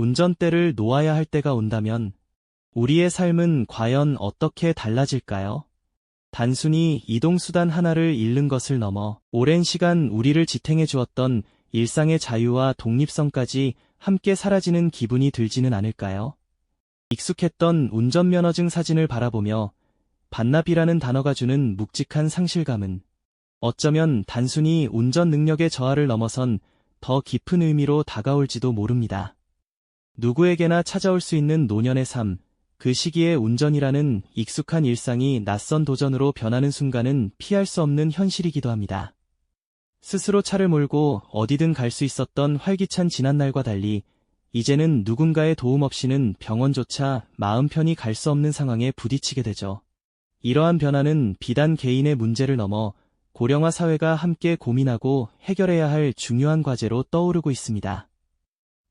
운전대를 놓아야 할 때가 온다면 우리의 삶은 과연 어떻게 달라질까요? 단순히 이동수단 하나를 잃는 것을 넘어 오랜 시간 우리를 지탱해 주었던 일상의 자유와 독립성까지 함께 사라지는 기분이 들지는 않을까요? 익숙했던 운전면허증 사진을 바라보며 반납이라는 단어가 주는 묵직한 상실감은 어쩌면 단순히 운전 능력의 저하를 넘어선 더 깊은 의미로 다가올지도 모릅니다. 누구에게나 찾아올 수 있는 노년의 삶, 그 시기에 운전이라는 익숙한 일상이 낯선 도전으로 변하는 순간은 피할 수 없는 현실이기도 합니다. 스스로 차를 몰고 어디든 갈 수 있었던 활기찬 지난날과 달리 이제는 누군가의 도움 없이는 병원조차 마음 편히 갈 수 없는 상황에 부딪히게 되죠. 이러한 변화는 비단 개인의 문제를 넘어 고령화 사회가 함께 고민하고 해결해야 할 중요한 과제로 떠오르고 있습니다.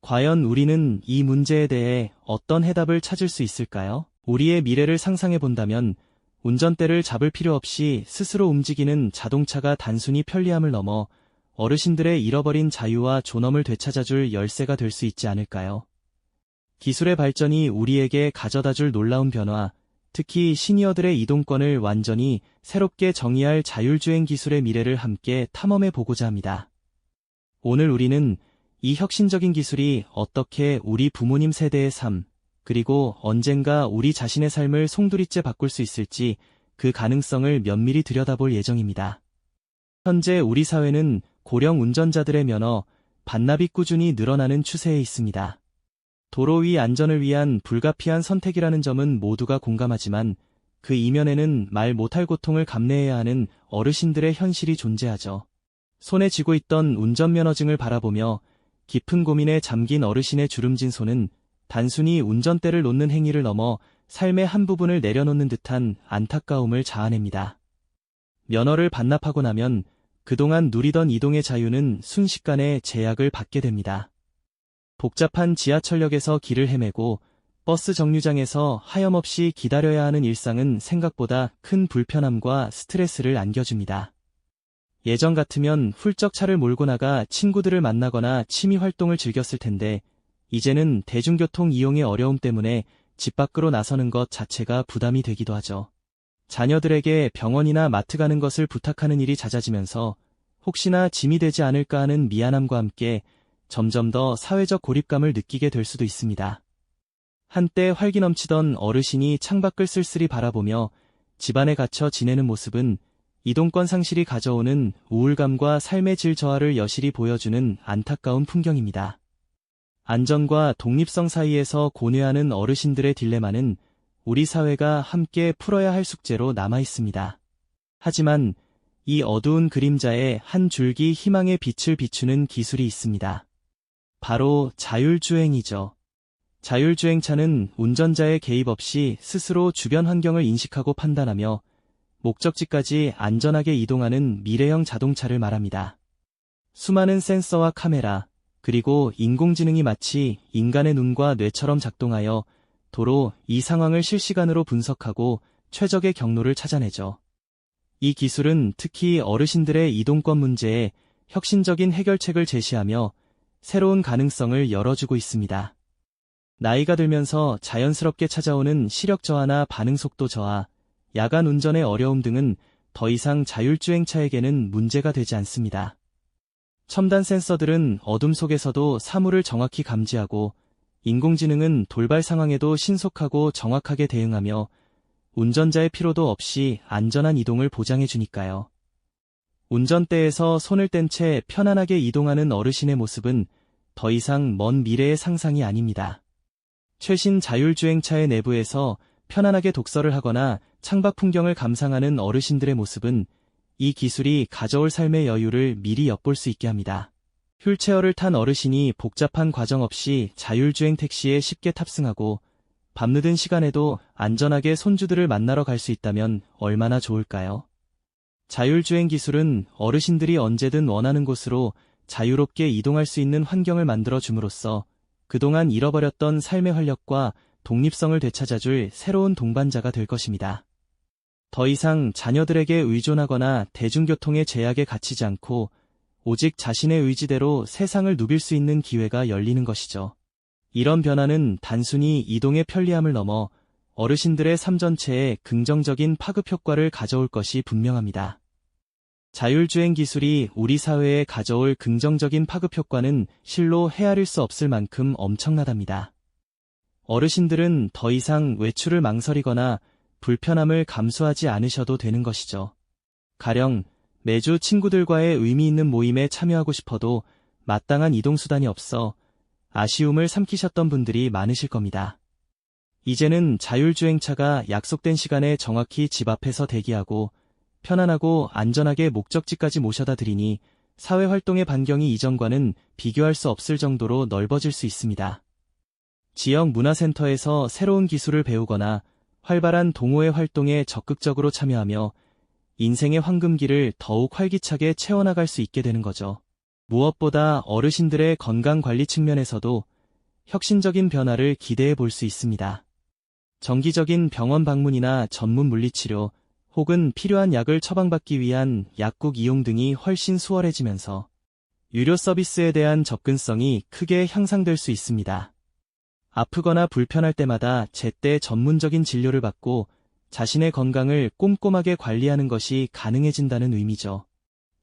과연 우리는 이 문제에 대해 어떤 해답을 찾을 수 있을까요? 우리의 미래를 상상해 본다면 운전대를 잡을 필요 없이 스스로 움직이는 자동차가 단순히 편리함을 넘어 어르신들의 잃어버린 자유와 존엄을 되찾아줄 열쇠가 될 수 있지 않을까요? 기술의 발전이 우리에게 가져다 줄 놀라운 변화, 특히 시니어들의 이동권을 완전히 새롭게 정의할 자율주행 기술의 미래를 함께 탐험해 보고자 합니다. 오늘 우리는 이 혁신적인 기술이 어떻게 우리 부모님 세대의 삶, 그리고 언젠가 우리 자신의 삶을 송두리째 바꿀 수 있을지 그 가능성을 면밀히 들여다볼 예정입니다. 현재 우리 사회는 고령 운전자들의 면허, 반납이 꾸준히 늘어나는 추세에 있습니다. 도로 위 안전을 위한 불가피한 선택이라는 점은 모두가 공감하지만 그 이면에는 말 못할 고통을 감내해야 하는 어르신들의 현실이 존재하죠. 손에 쥐고 있던 운전면허증을 바라보며 깊은 고민에 잠긴 어르신의 주름진 손은 단순히 운전대를 놓는 행위를 넘어 삶의 한 부분을 내려놓는 듯한 안타까움을 자아냅니다. 면허를 반납하고 나면 그동안 누리던 이동의 자유는 순식간에 제약을 받게 됩니다. 복잡한 지하철역에서 길을 헤매고 버스 정류장에서 하염없이 기다려야 하는 일상은 생각보다 큰 불편함과 스트레스를 안겨줍니다. 예전 같으면 훌쩍 차를 몰고 나가 친구들을 만나거나 취미 활동을 즐겼을 텐데 이제는 대중교통 이용의 어려움 때문에 집 밖으로 나서는 것 자체가 부담이 되기도 하죠. 자녀들에게 병원이나 마트 가는 것을 부탁하는 일이 잦아지면서 혹시나 짐이 되지 않을까 하는 미안함과 함께 점점 더 사회적 고립감을 느끼게 될 수도 있습니다. 한때 활기 넘치던 어르신이 창밖을 쓸쓸히 바라보며 집안에 갇혀 지내는 모습은 이동권 상실이 가져오는 우울감과 삶의 질 저하를 여실히 보여주는 안타까운 풍경입니다. 안전과 독립성 사이에서 고뇌하는 어르신들의 딜레마는 우리 사회가 함께 풀어야 할 숙제로 남아 있습니다. 하지만 이 어두운 그림자에 한 줄기 희망의 빛을 비추는 기술이 있습니다. 바로 자율주행이죠. 자율주행차는 운전자의 개입 없이 스스로 주변 환경을 인식하고 판단하며 목적지까지 안전하게 이동하는 미래형 자동차를 말합니다. 수많은 센서와 카메라, 그리고 인공지능이 마치 인간의 눈과 뇌처럼 작동하여 도로 이 상황을 실시간으로 분석하고 최적의 경로를 찾아내죠. 이 기술은 특히 어르신들의 이동권 문제에 혁신적인 해결책을 제시하며 새로운 가능성을 열어주고 있습니다. 나이가 들면서 자연스럽게 찾아오는 시력 저하나 반응 속도 저하, 야간 운전의 어려움 등은 더 이상 자율주행차에게는 문제가 되지 않습니다. 첨단 센서들은 어둠 속에서도 사물을 정확히 감지하고 인공지능은 돌발 상황에도 신속하고 정확하게 대응하며 운전자의 피로도 없이 안전한 이동을 보장해 주니까요. 운전대에서 손을 뗀 채 편안하게 이동하는 어르신의 모습은 더 이상 먼 미래의 상상이 아닙니다. 최신 자율주행차의 내부에서 편안하게 독서를 하거나 창밖 풍경을 감상하는 어르신들의 모습은 이 기술이 가져올 삶의 여유를 미리 엿볼 수 있게 합니다. 휠체어를 탄 어르신이 복잡한 과정 없이 자율주행 택시에 쉽게 탑승하고 밤늦은 시간에도 안전하게 손주들을 만나러 갈 수 있다면 얼마나 좋을까요? 자율주행 기술은 어르신들이 언제든 원하는 곳으로 자유롭게 이동할 수 있는 환경을 만들어 줌으로써 그동안 잃어버렸던 삶의 활력과 독립성을 되찾아줄 새로운 동반자가 될 것입니다. 더 이상 자녀들에게 의존하거나 대중교통의 제약에 갇히지 않고 오직 자신의 의지대로 세상을 누빌 수 있는 기회가 열리는 것이죠. 이런 변화는 단순히 이동의 편리함을 넘어 어르신들의 삶 전체에 긍정적인 파급 효과를 가져올 것이 분명합니다. 자율주행 기술이 우리 사회에 가져올 긍정적인 파급 효과는 실로 헤아릴 수 없을 만큼 엄청나답니다. 어르신들은 더 이상 외출을 망설이거나 불편함을 감수하지 않으셔도 되는 것이죠. 가령 매주 친구들과의 의미 있는 모임에 참여하고 싶어도 마땅한 이동수단이 없어 아쉬움을 삼키셨던 분들이 많으실 겁니다. 이제는 자율주행차가 약속된 시간에 정확히 집 앞에서 대기하고 편안하고 안전하게 목적지까지 모셔다 드리니 사회활동의 반경이 이전과는 비교할 수 없을 정도로 넓어질 수 있습니다. 지역 문화센터에서 새로운 기술을 배우거나 활발한 동호회 활동에 적극적으로 참여하며 인생의 황금기를 더욱 활기차게 채워나갈 수 있게 되는 거죠. 무엇보다 어르신들의 건강관리 측면에서도 혁신적인 변화를 기대해 볼 수 있습니다. 정기적인 병원 방문이나 전문 물리치료 혹은 필요한 약을 처방받기 위한 약국 이용 등이 훨씬 수월해지면서 유료 서비스에 대한 접근성이 크게 향상될 수 있습니다. 아프거나 불편할 때마다 제때 전문적인 진료를 받고 자신의 건강을 꼼꼼하게 관리하는 것이 가능해진다는 의미죠.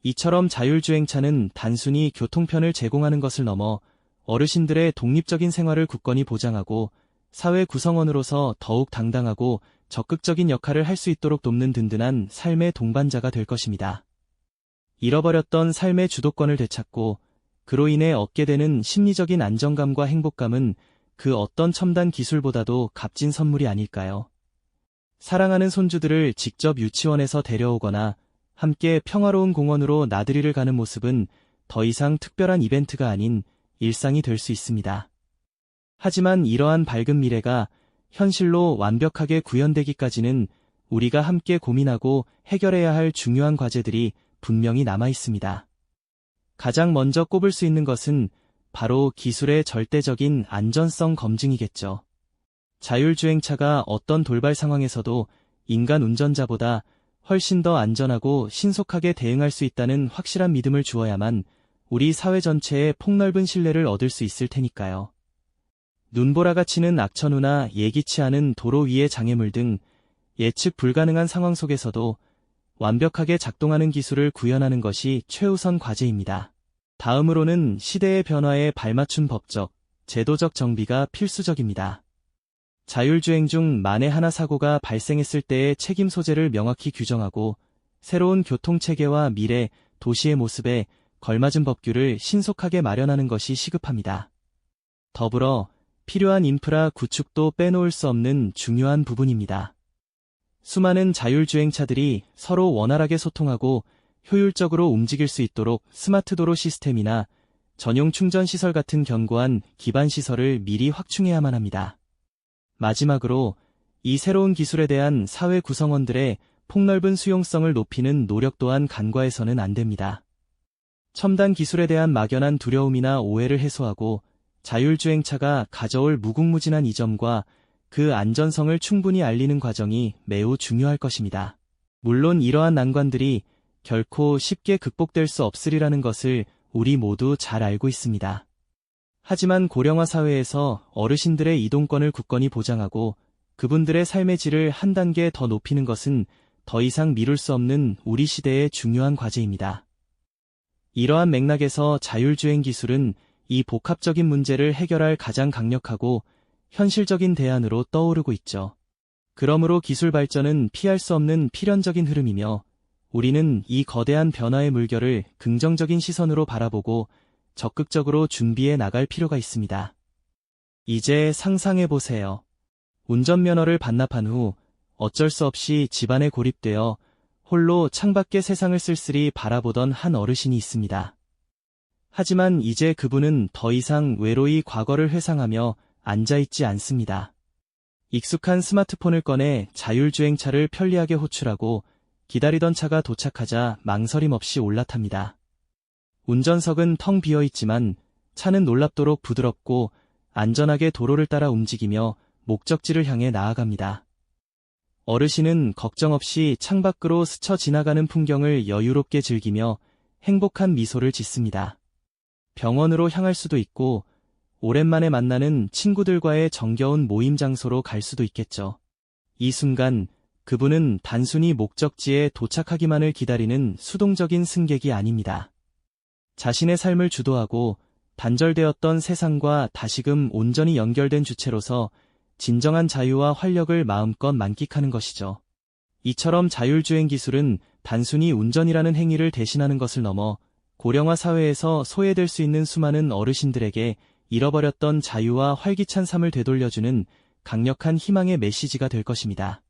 이처럼 자율주행차는 단순히 교통편을 제공하는 것을 넘어 어르신들의 독립적인 생활을 굳건히 보장하고 사회 구성원으로서 더욱 당당하고 적극적인 역할을 할 수 있도록 돕는 든든한 삶의 동반자가 될 것입니다. 잃어버렸던 삶의 주도권을 되찾고 그로 인해 얻게 되는 심리적인 안정감과 행복감은 그 어떤 첨단 기술보다도 값진 선물이 아닐까요? 사랑하는 손주들을 직접 유치원에서 데려오거나 함께 평화로운 공원으로 나들이를 가는 모습은 더 이상 특별한 이벤트가 아닌 일상이 될 수 있습니다. 하지만 이러한 밝은 미래가 현실로 완벽하게 구현되기까지는 우리가 함께 고민하고 해결해야 할 중요한 과제들이 분명히 남아 있습니다. 가장 먼저 꼽을 수 있는 것은 바로 기술의 절대적인 안전성 검증이겠죠. 자율주행차가 어떤 돌발 상황에서도 인간 운전자보다 훨씬 더 안전하고 신속하게 대응할 수 있다는 확실한 믿음을 주어야만 우리 사회 전체에 폭넓은 신뢰를 얻을 수 있을 테니까요. 눈보라가 치는 악천후나 예기치 않은 도로 위의 장애물 등 예측 불가능한 상황 속에서도 완벽하게 작동하는 기술을 구현하는 것이 최우선 과제입니다. 다음으로는 시대의 변화에 발맞춘 법적, 제도적 정비가 필수적입니다. 자율주행 중 만에 하나 사고가 발생했을 때의 책임 소재를 명확히 규정하고 새로운 교통체계와 미래, 도시의 모습에 걸맞은 법규를 신속하게 마련하는 것이 시급합니다. 더불어 필요한 인프라 구축도 빼놓을 수 없는 중요한 부분입니다. 수많은 자율주행차들이 서로 원활하게 소통하고 효율적으로 움직일 수 있도록 스마트 도로 시스템이나 전용 충전 시설 같은 견고한 기반 시설을 미리 확충해야만 합니다. 마지막으로 이 새로운 기술에 대한 사회 구성원들의 폭넓은 수용성을 높이는 노력 또한 간과해서는 안 됩니다. 첨단 기술에 대한 막연한 두려움이나 오해를 해소하고 자율주행차가 가져올 무궁무진한 이점과 그 안전성을 충분히 알리는 과정이 매우 중요할 것입니다. 물론 이러한 난관들이 결코 쉽게 극복될 수 없으리라는 것을 우리 모두 잘 알고 있습니다. 하지만 고령화 사회에서 어르신들의 이동권을 굳건히 보장하고 그분들의 삶의 질을 한 단계 더 높이는 것은 더 이상 미룰 수 없는 우리 시대의 중요한 과제입니다. 이러한 맥락에서 자율주행 기술은 이 복합적인 문제를 해결할 가장 강력하고 현실적인 대안으로 떠오르고 있죠. 그러므로 기술 발전은 피할 수 없는 필연적인 흐름이며 우리는 이 거대한 변화의 물결을 긍정적인 시선으로 바라보고 적극적으로 준비해 나갈 필요가 있습니다. 이제 상상해 보세요. 운전면허를 반납한 후 어쩔 수 없이 집안에 고립되어 홀로 창밖의 세상을 쓸쓸히 바라보던 한 어르신이 있습니다. 하지만 이제 그분은 더 이상 외로이 과거를 회상하며 앉아있지 않습니다. 익숙한 스마트폰을 꺼내 자율주행차를 편리하게 호출하고 기다리던 차가 도착하자 망설임 없이 올라탑니다. 운전석은 텅 비어 있지만 차는 놀랍도록 부드럽고 안전하게 도로를 따라 움직이며 목적지를 향해 나아갑니다. 어르신은 걱정 없이 창밖으로 스쳐 지나가는 풍경을 여유롭게 즐기며 행복한 미소를 짓습니다. 병원으로 향할 수도 있고 오랜만에 만나는 친구들과의 정겨운 모임 장소로 갈 수도 있겠죠. 이 순간 그분은 단순히 목적지에 도착하기만을 기다리는 수동적인 승객이 아닙니다. 자신의 삶을 주도하고 단절되었던 세상과 다시금 온전히 연결된 주체로서 진정한 자유와 활력을 마음껏 만끽하는 것이죠. 이처럼 자율주행 기술은 단순히 운전이라는 행위를 대신하는 것을 넘어 고령화 사회에서 소외될 수 있는 수많은 어르신들에게 잃어버렸던 자유와 활기찬 삶을 되돌려주는 강력한 희망의 메시지가 될 것입니다.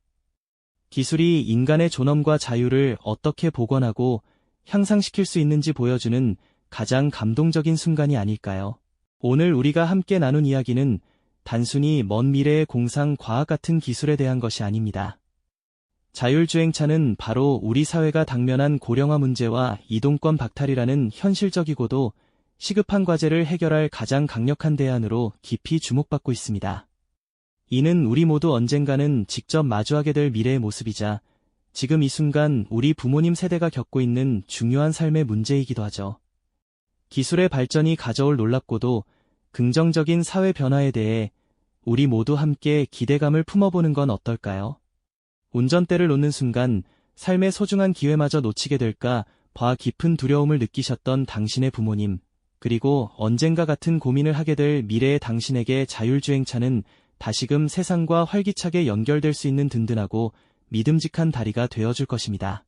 기술이 인간의 존엄과 자유를 어떻게 복원하고 향상시킬 수 있는지 보여주는 가장 감동적인 순간이 아닐까요? 오늘 우리가 함께 나눈 이야기는 단순히 먼 미래의 공상 과학 같은 기술에 대한 것이 아닙니다. 자율주행차는 바로 우리 사회가 당면한 고령화 문제와 이동권 박탈이라는 현실적이고도 시급한 과제를 해결할 가장 강력한 대안으로 깊이 주목받고 있습니다. 이는 우리 모두 언젠가는 직접 마주하게 될 미래의 모습이자 지금 이 순간 우리 부모님 세대가 겪고 있는 중요한 삶의 문제이기도 하죠. 기술의 발전이 가져올 놀랍고도 긍정적인 사회 변화에 대해 우리 모두 함께 기대감을 품어보는 건 어떨까요? 운전대를 놓는 순간 삶의 소중한 기회마저 놓치게 될까 봐 깊은 두려움을 느끼셨던 당신의 부모님, 그리고 언젠가 같은 고민을 하게 될 미래의 당신에게 자율주행차는 다시금 세상과 활기차게 연결될 수 있는 든든하고 믿음직한 다리가 되어줄 것입니다.